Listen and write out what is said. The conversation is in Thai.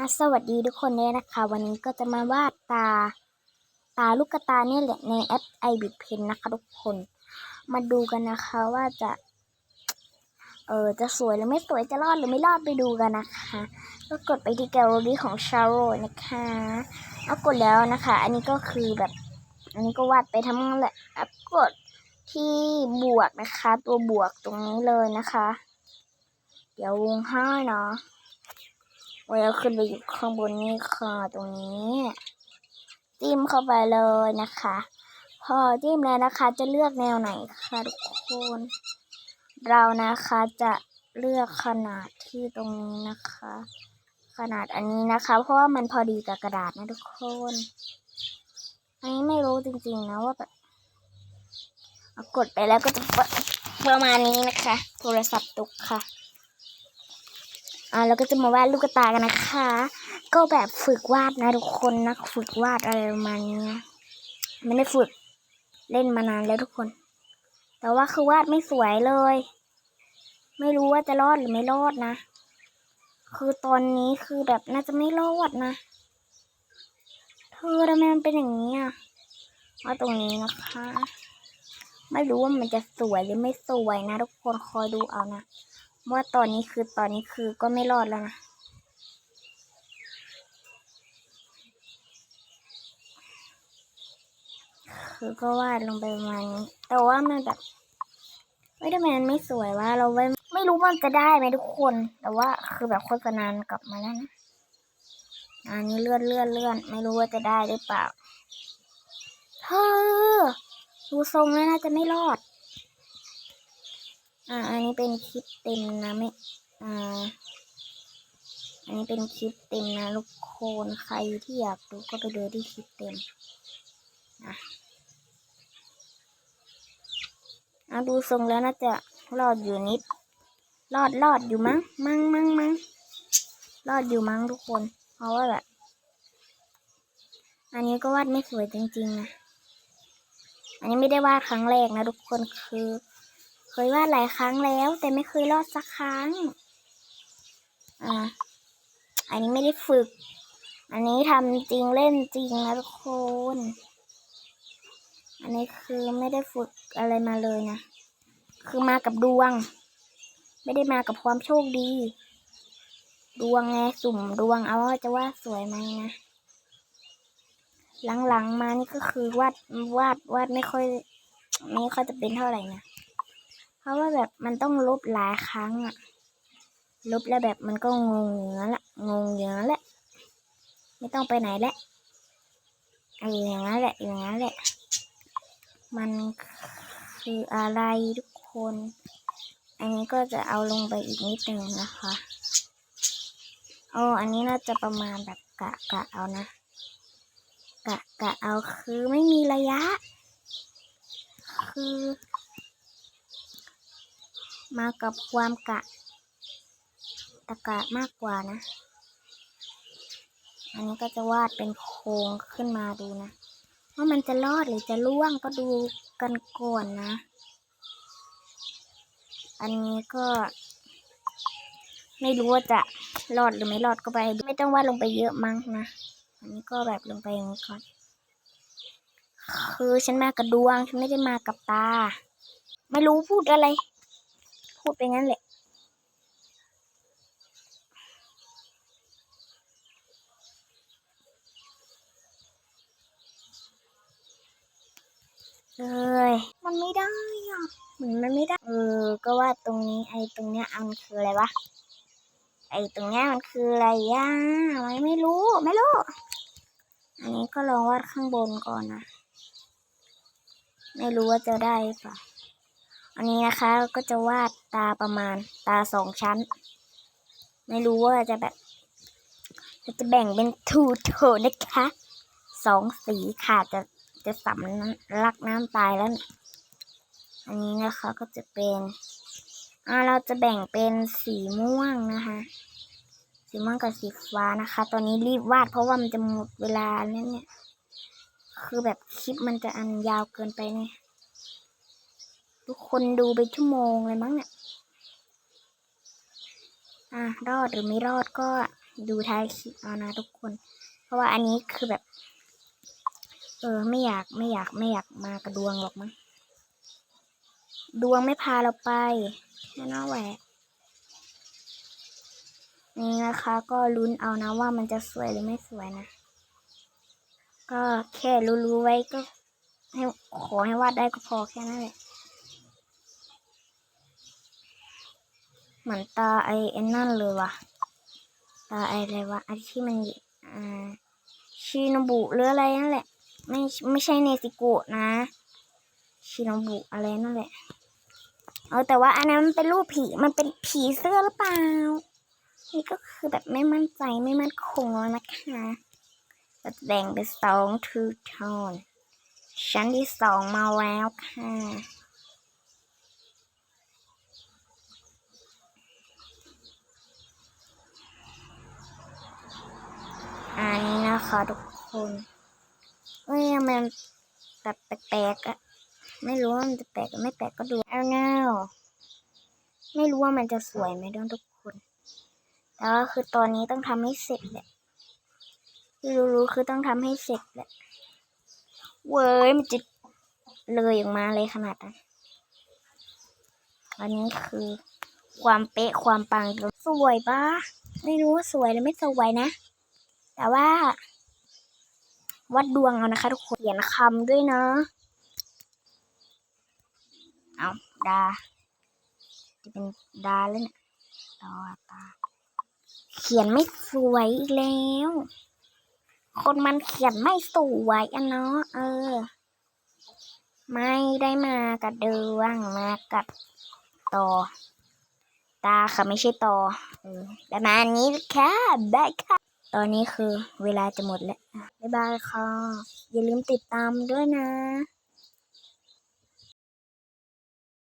อะสวัสดีทุกคนเลยนะคะ วันนี้ก็จะมาวาดตา ตาลูกกระตาเนี่ยแหละในแอป i b i t Pen นะคะทุกคน มาดูกันนะคะว่าจะ เออจะสวยหรือไม่สวยจะรอดหรือไม่รอดไปดูกันนะคะ ก็กดไปที่แกลเลอรี่ของชาโรนะคะเอากดแล้วนะคะ อันนี้ก็คือแบบ อันนี้ก็วาดไปทั้งนั้นแหละแล้วกดที่บวกนะคะ ตัวบวกตรงนี้เลยนะคะ เดี๋ยววงให้เนาะ ไว้เอาขึ้นไปอยู่ข้างบนนี่ค่ะตรงนี้จิ้มเข้าไปเลยนะคะ พอจิ้มแล้วนะคะ จะเลือกแนวไหนคะทุกคนเรานะคะจะเลือกขนาดที่ตรงนี้นะคะ ขนาดอันนี้นะคะ เพราะว่ามันพอดีกับกระดาษนะทุกคนอันนี้ไม่รู้จริงๆนะว่าแบบกดไปแล้วก็จะประมาณนี้นะคะ โทรศัพท์ตกค่ะ อ่าแล้วก็จะมาวาดลูกตากันนะคะ ก็แบบฝึกวาดนะทุกคนนักฝึกวาดอะไรประมาณนี้ไม่ได้ฝึกเล่นมานานแล้วทุกคน แต่ว่าคือวาดไม่สวยเลย ไม่รู้ว่าจะรอดหรือไม่รอดนะ คือตอนนี้คือแบบน่าจะไม่รอดนะเธอทำไมมันเป็นอย่างนี้อะว่าตรงนี้นะคะ ไม่รู้ว่ามันจะสวยหรือไม่สวยนะ ทุกคนคอยดูเอานะ ว่าตอนนี้คือตอนนี้คือก็ไม่รอดแล้วนะคือก็วาดลงไปประมาณนี้ แต่ว่ามันแบบไม่ได้แมมันไม่สวยว่าเราไม่ไม่รู้ว่ามันจะได้ไหมทุกคน แต่ว่าคือแบบโฆษณากลับมาแล้วนะอันนี้เลื่อนเลื่อนเลื่อนไม่รู้ว่าจะได้หรือเปล่าเธอดูทรงแล้วน่าจะไม่รอด อ่า อันนี้เป็นคลิปเต็มนะไม่ อ่า อันนี้เป็นคลิปเต็มนะทุกคนใครที่อยากดูก็ไปดูที่คลิปเต็มนะเอาดูทรงแล้วน่าจะรอดอยู่นิด รอดรอดอยู่มั้ง มั้งมั้งมั้งรอดอยู่มั้งทุกคน เพราะว่าแบบ อันนี้ก็วาดไม่สวยจริงๆนะ อันนี้ไม่ได้วาดครั้งแรกนะทุกคนคือ ยวาดหลายครั้งแล้ว แต่ไม่เคยรอดสักครั้ง อ่า อันนี้ไม่ได้ฝึก อันนี้ทำจริงเล่นจริงนะทุกคน อันนี้คือไม่ได้ฝึกอะไรมาเลยนะ คือมากับดวง ไม่ได้มากับความโชคดี ดวงไงสุ่มดวงเอาว่าจะวาดสวยไหมนะหลังๆมานี่ก็คือวาดวาดวาดไม่ค่อย ไม่ค่อยจะเป็นเท่าไหร่นะ เพราะว่าแบบมันต้องลบหลายครั้งอะลบแล้วแบบมันก็งงอย่างนั้นละงงอย่างนั้นแหละไม่ต้องไปไหนแล้วเอออย่างนั้นแหละอย่างนั้นแหละ มันคืออะไรทุกคน อันนี้ก็จะเอาลงไปอีกนิดหนึ่งนะคะอ๋ออันนี้น่าจะประมาณแบบกะกะเอานะ กะกะเอาคือไม่มีระยะ คือ มากับความกะ ตะกะมากกว่านะ อันนี้ก็จะวาดเป็นโครงขึ้นมาดูนะ ว่ามันจะรอดหรือจะล่วงก็ดูกันก่อนนะ อันนี้ก็ ไม่รู้ว่าจะรอดหรือไม่รอดก็ไปดูไม่ต้องวาดลงไปเยอะมั้งนะ อันนี้ก็แบบลงไปอย่างนี้ก่อน คือฉันมากับดวง ฉันไม่ได้มากับตา ไม่รู้พูดอะไร พูดไปงั้นแหละเอ้ยมันไม่ได้อะเหมือนมันไม่ได้ เออ ก็ว่าตรงนี้ไอ้ตรงเนี้ยอันคืออะไรวะ ไอ้ตรงเนี้ยมันคืออะไรย่าไม่ไม่รู้ไม่รู้ อันนี้ก็ลองวาดข้างบนก่อนนะ ไม่รู้ว่าจะได้หรือเปล่ะ อันนี้นะคะก็จะวาดตาประมาณตาสองชั้น ไม่รู้ว่าจะแบบจะแบ่งเป็นทูโทนนะคะสองสีค่ะจะจะสำลักน้ำตายแล้วนะอันนี้นะคะก็จะเป็นอ่าเราจะแบ่งเป็นสีม่วงนะคะ สีม่วงกับสีฟ้านะคะ ตอนนี้รีบวาดเพราะว่ามันจะหมดเวลาแล้วเนี่ย คือแบบคลิปมันจะอันยาวเกินไปเนี่ย ทุกคนดูไปชั่วโมงเลยมั้งเนี่ย อะรอดหรือไม่รอดก็ดูท้ายคลิปเอานะทุกคน เพราะว่าอันนี้คือแบบ เออไม่อยากไม่อยากไม่อยากมากระดวงหรอกมั้ง ดวงไม่พาเราไปแค่นั้นแหละนี่นะคะก็ลุ้นเอานะว่ามันจะสวยหรือไม่สวยนะ ก็แค่รู้ๆไว้ก็ให้ขอให้วาดได้ก็พอแค่นั้นแหละ เหมือนตาไอไอ้นั่นเลยว่ะ ตาไออะไรวะไอที่มันอ่าชินบุหรืออะไรนั่นแหละ ไม่ไม่ใช่เนซิโกะนะ ชินบุอะไรนั่นแหละ เออแต่ว่าอันนั้นมันเป็นรูปผีมันเป็นผีเสื้อหรือเปล่า นี่ก็คือแบบไม่มั่นใจไม่มั่นคงแล้วนะคะจะแบ่งเป็นสองทูโทนชั้นที่สองมาแล้วค่ะ อันนี้นะคะทุกคนเอ้ยมันแบบแปลกๆอะไม่รู้ว่ามันจะแปลกหรือไม่แปลกก็ดูเอาเงาไม่รู้ว่ามันจะสวยไหมด้วยทุกคนแต่ว่าคือตอนนี้ต้องทำให้เสร็จแหละที่รู้ๆคือต้องทำให้เสร็จแหละเว้ยมันจะเลยออกมาเลยขนาดนั้นอันนี้คือ ความเป๊ะความปังสวยปะไม่รู้ว่าสวยหรือไม่สวยนะ แต่ว่า วัดดวงเอานะคะทุกคนเขียนคำด้วยเนาะเอาดาจะเป็นดาแล้วเนี่ยตอตา เขียนไม่สวยอีกแล้ว คนมันเขียนไม่สวยอะเนาะเออ ไม่ได้มากับเดืองมากับต่อ ตาค่ะไม่ใช่ต่อ เออประมาณนี้ค่ะได้ค่ะ ตอนนี้คือเวลาจะหมดแล้ว บ๊ายบายค่ะ อย่าลืมติดตามด้วยนะ